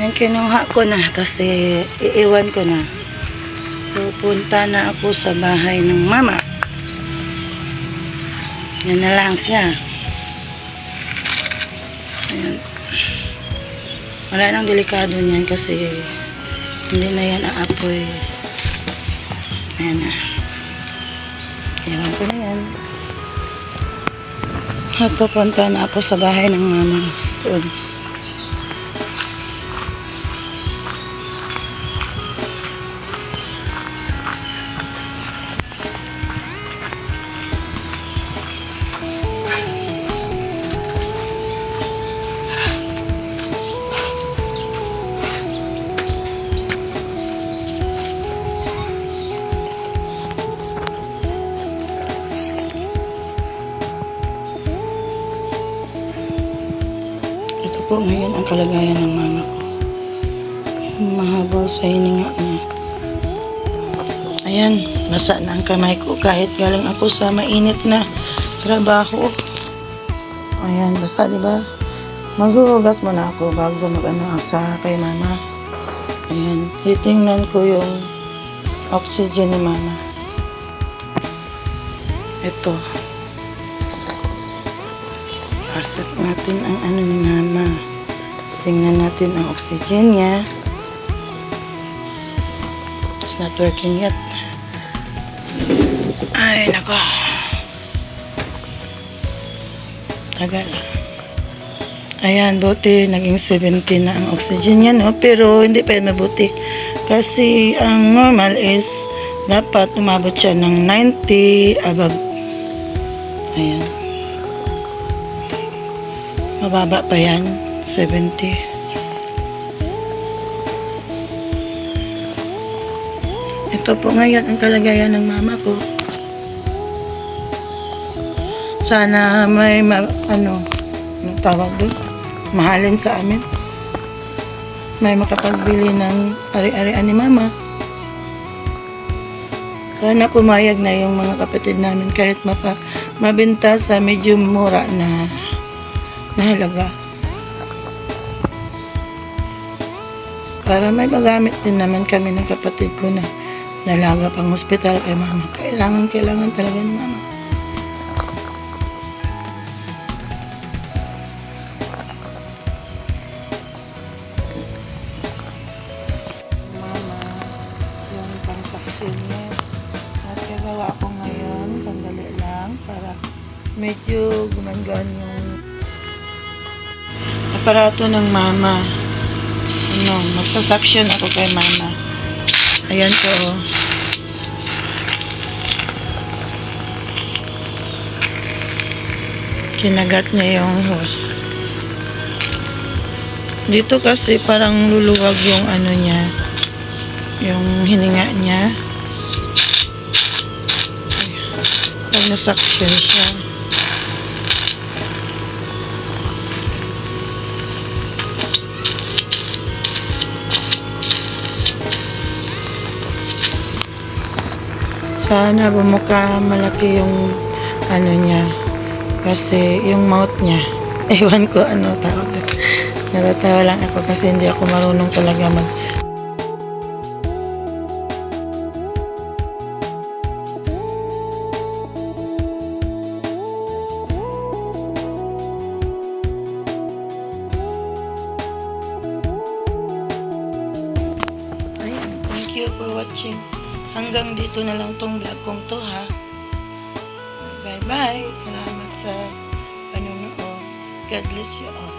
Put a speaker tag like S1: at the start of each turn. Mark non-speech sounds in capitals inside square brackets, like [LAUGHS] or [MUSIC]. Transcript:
S1: Yan kinuha ko na kasi iiwan ko na. Pupunta na ako sa bahay ng mama. Yan na lang siya. Ayan. Wala nang delikado niyan kasi hindi na yan aapoy. Ayan na. Iwan ko na yan. Pupunta na ako sa bahay ng mama. Doon. Po ngayon ang kalagayan ng mama ko. Mahabol sa hininga niya. Ayan, basa na ang kamay ko kahit galing ako sa mainit na trabaho. Ayan, basa, di ba? Maghuhugas muna ako bago mag-ano sa kay mama. Ayan, titingnan ko yung oxygen ni mama. Ito. Pasok natin ang ano ni mama. Tingnan natin ang oxygen niya. It's not working yet. Ay, nako. Tagal. Ayan, buti. Naging 70 na ang oxygen niya, no? Pero hindi pa yan mabuti. Kasi ang normal is dapat umabot siya ng 90 above. Ayan. Mababa pa yan. 70. Ito po ngayon ang kalagayan ng mama ko. Sana may ma, ano, tawag doon, mahalin sa amin. May makapagbili ng ari-arian ni mama. Sana pumayag na yung mga kapatid namin kahit mapa, mabenta sa medyo mura na na halaga. Para may magamit din naman kami ng kapatid ko na nalaga pang hospital kay mama. Kailangan, kailangan talaga ni mama. Mama, yung pangsaksyon niya. At gagawa ako ngayon, sandali lang, para medyo gumangaan yung aparato ng mama. Ano, magsasaksyon ako kay mama. Ayan po. oh. Kinagat niya yung hose. Dito kasi parang luluwag yung ano niya. Yung hininga niya. Pag nasaksyon siya. Sana bumuka malaki yung ano niya. Kasi yung mouth niya. [LAUGHS] Ewan ko ano tawag. doon. Natatawa lang ako kasi hindi ako marunong talaga mag thank you for watching. Hanggang dito na lang tong vlog kong to ha. Bye bye. Salamat sa panonood. God bless you all.